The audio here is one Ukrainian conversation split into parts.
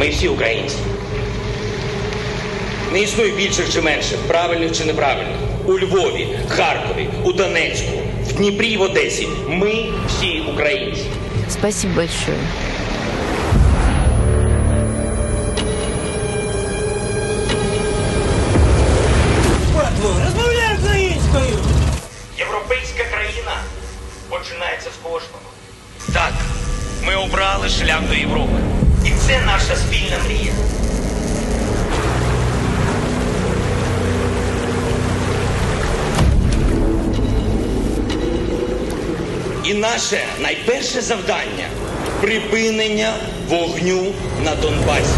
Ми всі українці. Не існує більших чи менших, правильних чи неправильних. У Львові, Харкові, у Донецьку, в Дніпрі і в Одесі. Ми всі українці. Спасибо большое. Розмовляй українською! Європейська країна починається з кожного. Так, ми обрали шлях до Європи. Це наша спільна мрія. І наше найперше завдання припинення вогню на Донбасі.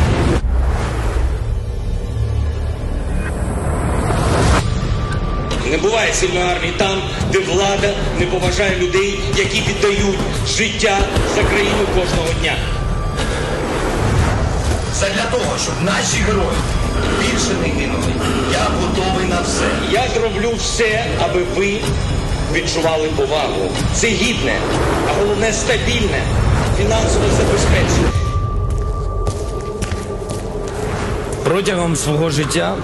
Не буває сильної армії там, де влада не поважає людей, які віддають життя за країну кожного дня. Задля того, щоб наші герої більше не гинули, я готовий на все. Я зроблю все, аби ви відчували повагу. Це гідне, а головне стабільне фінансове забезпечення. Протягом свого життя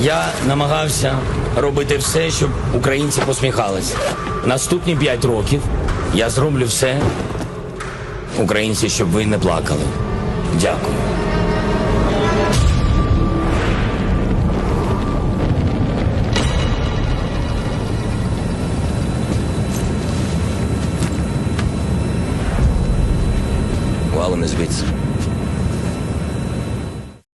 я намагався робити все, щоб українці посміхалися. Наступні п'ять років я зроблю все, українці, щоб ви не плакали. Дякую. problem is with